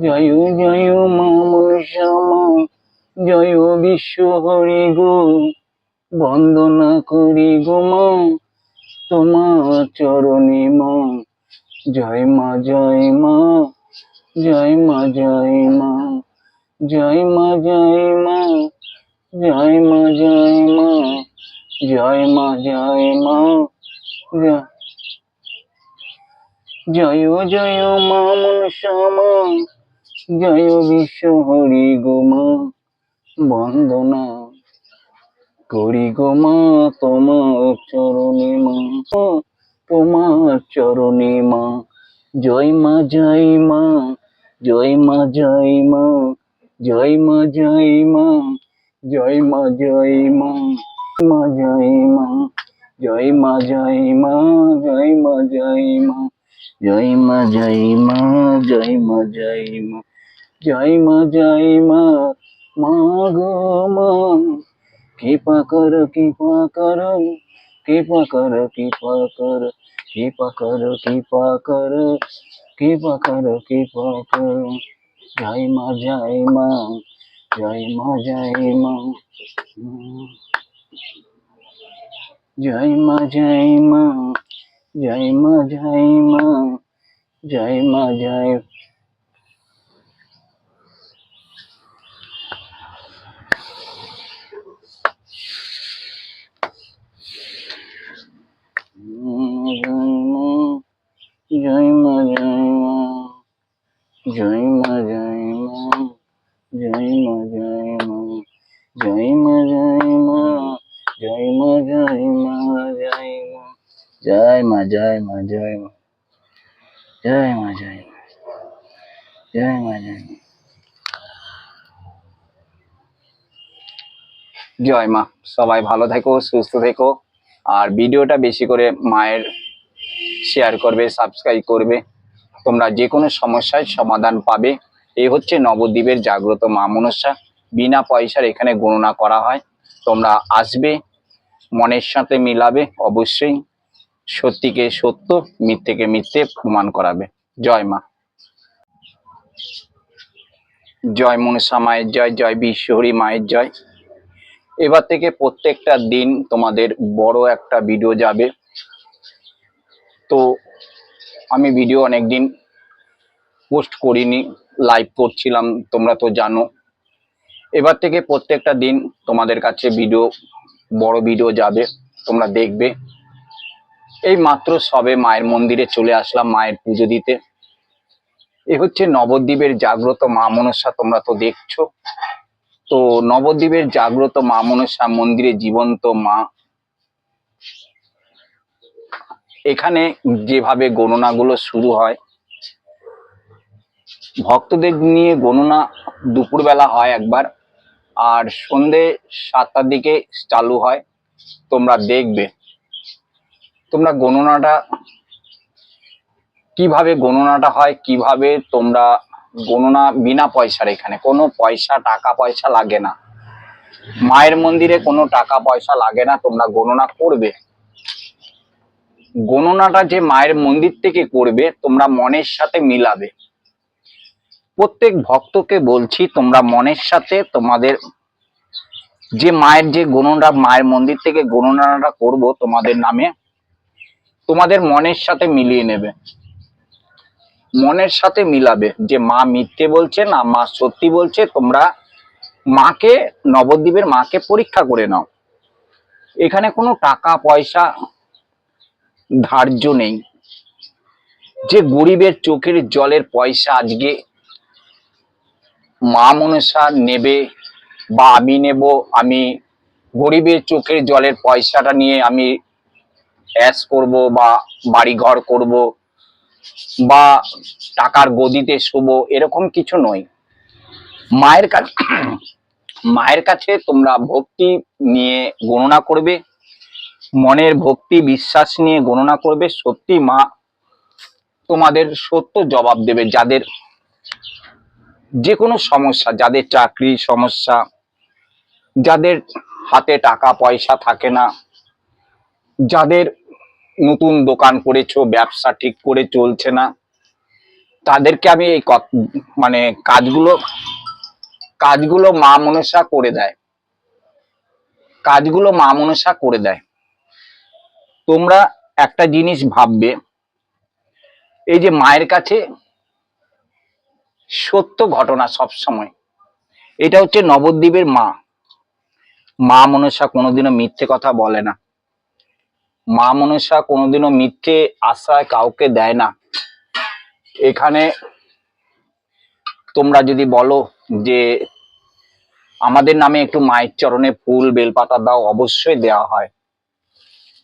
জয় জয় মা মনসা মা জয় বিশ্ব হরি গো বন্দনা করি গো মা তোমার চরণে মা জয় মা জয় মা জয় মা জয় মা জয় মা জয় মা জয় মা জয় মা জয় মা জয় মা জয় জয় মা মনসা মা জয় বিশ্ব হরি গো মা বন্দনা করি গো মা তোমার চরণে মা তোমার চরণে মা জয় মা জয় মা জয় মা জয় মা জয় মা জয় মা জয় মা জয় মা মা জয় মা জয় মা জয় মা জয় মা জয় মা জয় মা জয় মা জয় মা জয় মা জয় মা জয় মা মা গো মা কৃপা কর কৃপা কর কৃপা কর কৃপা কর কৃপা কর কৃপা কর কৃপা কর কৃপা কর জয় মা জয় মা জয় মা জয় মা জয় মা জয় মা জয় মা জয় মা জয় মা জয় মা জয় মা জয় মা জয় মা জয় মা জয় মা জয় মা জয় মা জয় মা জয় মা জয় মা জয় মা জয় মা জয় মা সবাই ভালো থেকো সুস্থ থেকো আর ভিডিওটা বেশি করে মায়ের শেয়ার করবে সাবস্ক্রাইব করবে তোমরা যে কোনো সমস্যার সমাধান পাবে এই হচ্ছে নবদ্বীপের জাগ্রত মা মনসা বিনা পয়সার এখানে গণনা করা হয়। তোমরা আসবে, মনের সাথে মিলাবে, অবশ্যই সত্যিকে সত্য, মিথ্যেকে মিথ্যে প্রমাণ করাবে। জয় মা। জয় মনসা মায়ের জয় জয় বিশ্বহরি মায়ের জয়। এবার থেকে প্রত্যেকটা দিন তোমাদের বড় একটা ভিডিও যাবে। তো আমি ভিডিও অনেকদিন পোস্ট করিনি লাইভ করছিলাম, তোমরা তো জানো। এবার থেকে প্রত্যেকটা দিন তোমাদের কাছে ভিডিও বড় ভিডিও যাবে, তোমরা দেখবে। এই মাত্র সবে মায়ের মন্দিরে চলে আসলাম মায়ের পুজো দিতে। এ হচ্ছে নবদ্বীপের জাগ্রত মা মনসা, তোমরা তো দেখছ। তো নবদ্বীপের জাগ্রত মা মনসা মন্দিরে জীবন্ত মা। এখানে যেভাবে গণনাগুলো শুরু হয়, ভক্তদের নিয়ে গণনা দুপুরবেলা হয় একবার। আর সন্ধে সাতটার দিকে চালু হয়। তোমরা দেখবে। তোমরা গণনাটা কীভাবে গণনাটা হয়, কীভাবে তোমরা গণনা বিনা পয়সার এখানে। কোনো পয়সা, টাকা পয়সা লাগে না। মায়ের মন্দিরে কোনো টাকা পয়সা লাগে না, তোমরা গণনা করবে। গণনাটা যে মায়ের মন্দির থেকে করবে, তোমরা মনের সাথে মিলাবে। প্রত্যেক ভক্তকে বলছি, তোমরা মনের সাথে তোমাদের যে মায়ের যে গণনা মায়ের মন্দির থেকে গণনাটা করব তোমাদের নামে, তোমাদের মনের সাথে মিলিয়ে নেবে। মনের সাথে মিলাবে যে মা মিথ্যে বলছে না, মা সত্যি বলছে, তোমরা মাকে, নবদ্বীপের মাকে পরীক্ষা করে নাও। এখানে কোনো টাকা, পয়সা ধার্য নেই। যে গরিবের চোখের জলের পয়সা আজকে মা মনসা নেবে বা আমি নেব, আমি গরিবের চোখের জলের পয়সাটা নিয়ে আমি অ্যাস করব বা বাড়ি ঘর করব বা টাকার গদিতে শুভ এরকম কিছু নয়। মায়ের কাছে মায়ের কাছে তোমরা ভক্তি নিয়ে গণনা করবে, মনের ভক্তি, বিশ্বাস নিয়ে গণনা করবে, সত্যি মা তোমাদের সত্য জবাব দেবে, যাদের যে কোনো সমস্যা, যাদের চাকরি সমস্যা, যাদের হাতে টাকা পয়সা থাকে না, যাদের নতুন দোকান করেছ, ব্যবসা ঠিক করে চলছে না, তাদেরকে আমি এই মানে কাজগুলো কাজগুলো মা মনসা করে দেয়। কাজগুলো মা মনসা করে দেয়। তোমরা একটা জিনিস ভাববে, এই যে মায়ের কাছে সত্য ঘটনা সব সময় এটা হচ্ছে নবদ্বীপের মা। মা মনসা কোনোদিনও মিথ্যে কথা বলে না। মা মনসা কোনোদিনও মিথ্যে আশ্রয় কাউকে দেয় না। এখানে তোমরা যদি বলো যে আমাদের নামে একটু মায়ের চরণে ফুল, বেলপাতা দাও, অবশ্যই দেওয়া হয়।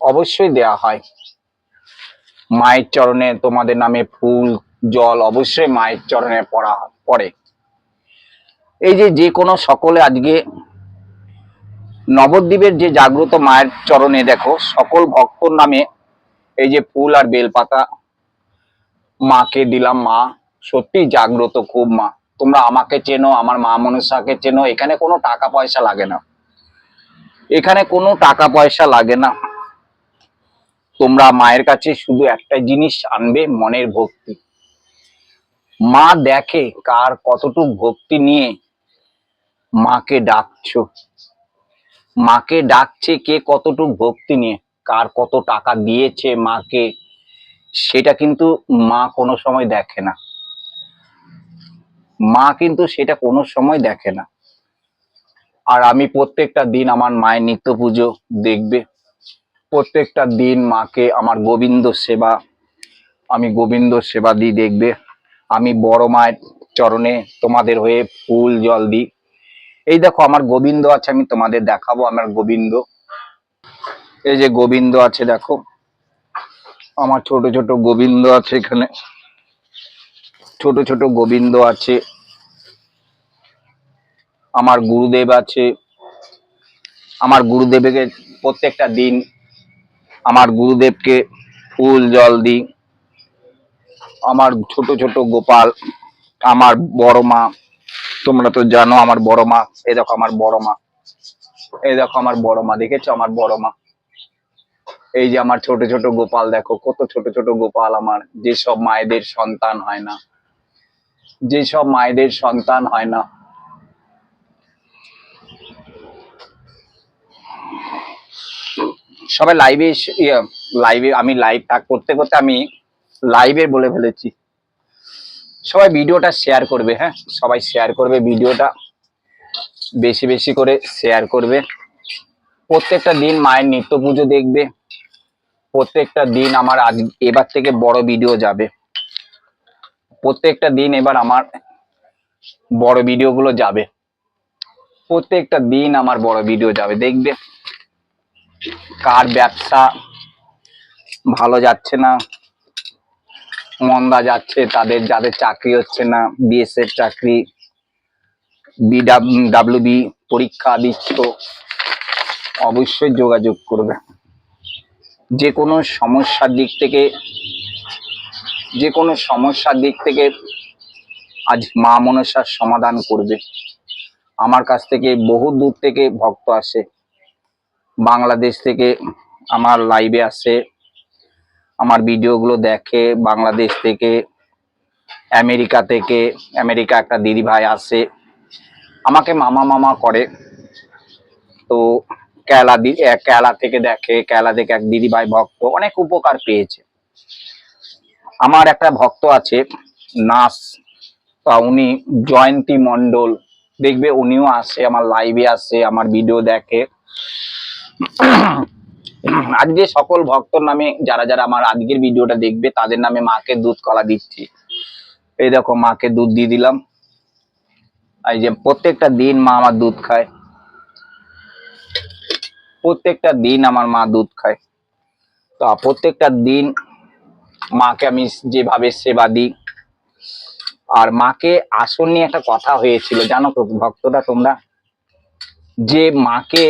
অবশ্যই দেওয়া হয়। মায়ের চরণে তোমাদের নামে ফুল জল অবশ্যই মায়ের চরণে পড়া, পড়ে। এই যে যে কোনো সকলে আজকে নবদ্বীপের যে জাগ্রত মায়ের চরণে দেখো, সকল ভক্তর নামে এই যে ফুল আর বেলপাতা মাকে দিলাম মা সত্যি জাগ্রত খুব মা। তোমরা আমাকে চেনো, আমার মা মনসাকে চেনো, এখানে কোনো টাকা পয়সা লাগে না। এখানে কোনো টাকা পয়সা লাগে না। তোমরা মায়ের কাছে শুধু একটা জিনিস আনবে, মনের ভক্তি। মা দেখে কার কতটুক ভক্তি নিয়ে মাকে ডাকছো? মাকে ডাকছে কে কতটুক ভক্তি নিয়ে? কার কত টাকা দিয়েছে মাকে? সেটা কিন্তু মা কোনো সময় দেখে না। মা কিন্তু সেটা কোনো সময় দেখে না। আর আমি প্রত্যেকটা দিন আমার মায়ের নিত্য পুজো দেখবে। প্রত্যেকটা দিন মাকে আমার গোবিন্দ সেবা, আমি গোবিন্দ সেবা দিই দেখবে। আমি বড় মায়ের চরণে তোমাদের হয়ে ফুল জল দিই। এই দেখো, আমার গোবিন্দ আছে, আমি তোমাদের দেখাবো আমার গোবিন্দ। এই যে গোবিন্দ আছে, দেখো। আমার ছোট ছোট গোবিন্দ আছে এখানে। ছোট ছোট গোবিন্দ আছে। আমার গুরুদেব আছে। আমার গুরুদেবকে প্রত্যেকটা দিন আমার গুরুদেবকে ফুল জল দিই। আমার ছোট ছোট গোপাল, আমার বড় মা, তোমরা তো জানো আমার বড় মা, এই দেখো আমার বড় মা, এই দেখো আমার বড় মা, দেখেছ আমার বড় মা? এই যে আমার ছোট ছোট গোপাল, দেখো কত ছোট ছোট গোপাল আমার যেসব মায়েদের সন্তান হয় না যেসব মায়েদের সন্তান হয় না। সবাই লাইভে লাইভে আমি লাইভ করতে করতে আমি লাইভে বলে ফেলেছি। সবাই ভিডিওটা শেয়ার করবে হ্যাঁ? সবাই শেয়ার করবে, ভিডিওটা বেশি বেশি করে শেয়ার করবে। প্রত্যেকটা দিন মায়ের নিত্য পুজো দেখবে। প্রত্যেকটা দিন আমার আজ, এবার থেকে বড় ভিডিও যাবে। প্রত্যেকটা দিন এবার আমার বড় ভিডিওগুলো যাবে। প্রত্যেকটা দিন আমার বড় ভিডিও যাবে, দেখবে। কার ব্যবসা ভালো যাচ্ছে না মন্দা যাচ্ছে, তাদের, যাদের চাকরি হচ্ছে না বিএসএফ চাকরি বিডাব্লিউবি পরীক্ষা দিচ্ছ অবশ্যই যোগাযোগ করবে। যে কোনো সমস্যার দিক থেকে যে কোনো সমস্যার দিক থেকে আজ মা মনসার সমাধান করবে। আমার কাছ থেকে বহু দূর থেকে ভক্ত আসে। বাংলাদেশ থেকে আমার লাইভে আসে। আমার ভিডিওগুলো দেখে বাংলাদেশ থেকে, আমেরিকা থেকে, আমেরিকা একটা দিদি ভাই আসে, আমাকে মামা মামা করে। তো কেলা কেলা থেকে দেখে, কেলা থেকে এক দিদি ভাই ভক্ত, অনেক উপকার পেয়েছে। আমার একটা ভক্ত আছে, নাস, তা উনি জয়ন্তী মন্ডল দেখবে উনিও আসে, আমার লাইভে আসে, আমার ভিডিও দেখে। আজকে সকল ভক্তর নামে যারা যারা আমার আজকের ভিডিওটা দেখবে, তাদের নামে মাকে দুধ কলা দিচ্ছি। এই দেখো মাকে দুধ দিয়ে দিলাম। এই যে প্রত্যেকটা দিন মা আমার দুধ খায়। প্রত্যেকটা দিন আমার মা দুধ খায়। তো প্রত্যেকটা দিন মাকে আমি যেভাবে সেবা দিই। আর মাকে আসন নিয়ে একটা কথা হয়েছিল, জানো তো ভক্তরা তোমরা? যে মাকে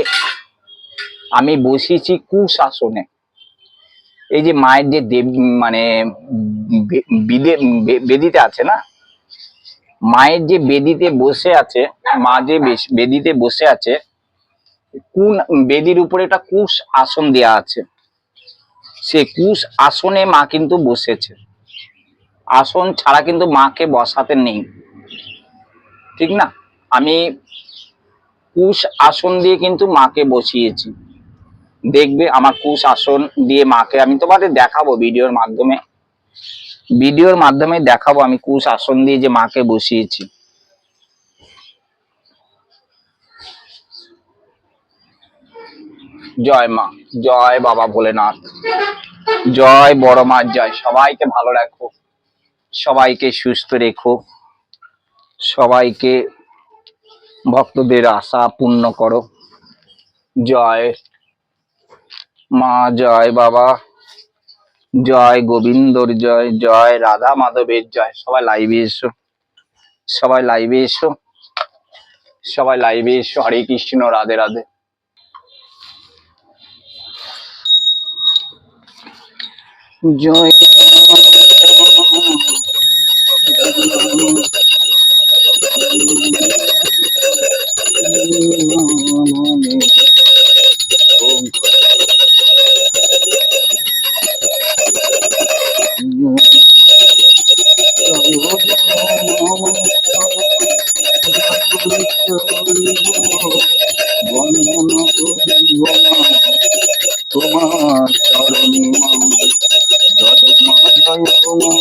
আমি বসিয়েছি কুশাসনে। এই যে মায়ের যে দেব মানে বেদিতে আছে না? মায়ের যে বেদিতে বসে আছে, মা যে বেদিতে বসে আছে, কোন বেদির উপরে একটা কুশ আসন দেয়া আছে। সে কুশ আসনে মা কিন্তু বসেছে। আসন ছাড়া কিন্তু মাকে বসাতে নেই। ঠিক না? আমি কুশ আসন দিয়ে কিন্তু মাকে বসিয়েছি। দেখবে আমার কুশ আসন দিয়ে মাকে। আমি তোমাদের দেখাবো ভিডিওর মাধ্যমে। ভিডিওর মাধ্যমে দেখাবো আমি কুশ আসন দিয়ে যে মাকে বসিয়েছি। জয় মা, জয় বাবা ভোলেনাথ। জয় বড় মার জয়। সবাইকে ভালো রাখো। সবাইকে সুস্থ রেখো। সবাইকে ভক্তদের আশা পূর্ণ করো। জয় মা, জয় বাবা, জয় গোবিন্দর জয় জয় রাধা মাধবের জয়। সবাই লাইভে এসো, সবাই লাইভে এসো, সবাই লাইভে এসো। হরে কৃষ্ণ, রাধে রাধে। জয় তোমার চরণে জয় মা জয় মা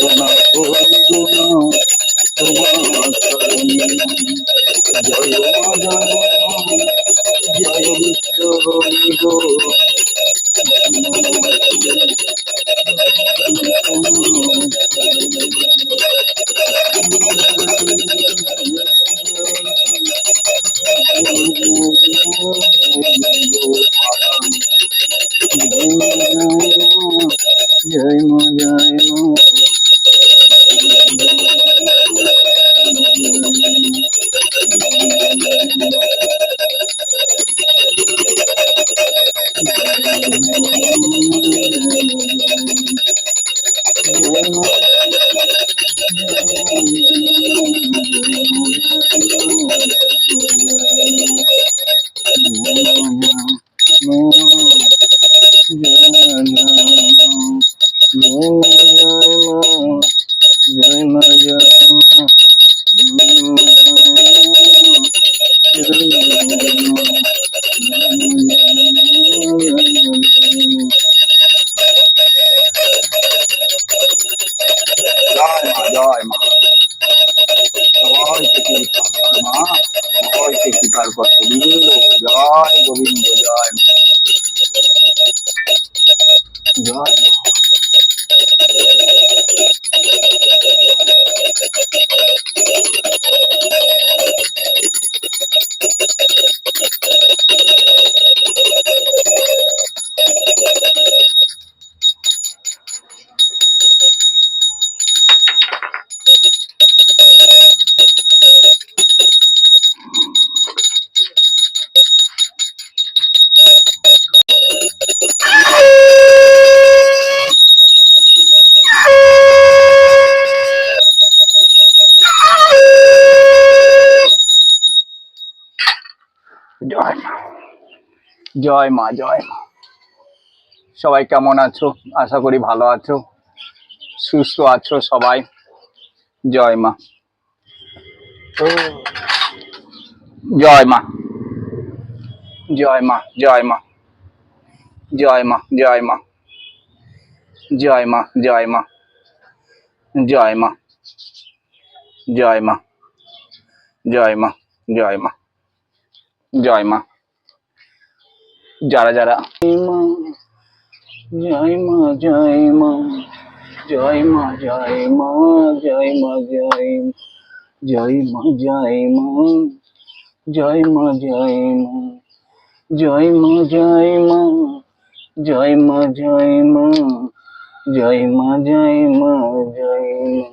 জয় Thank you. God. জয় মা জয় মা জয় মা সবাই কেমন আছো আশা করি ভালো আছো সুস্থ আছো সবাই জয় মা জয় মা জয় মা জয় মা জয় মা জয় মা জয় মা জয় মা জয় মা জয় মা জয় মা জয় মা জয় মা যারা যারা জয় মা জয় মা জয় মা জয় মা জয় মা জয় জয় মা জয় মা জয় মা জয় মা জয় মা জয় মা জয় মা জয় মা জয় মা জয় মা জয় মা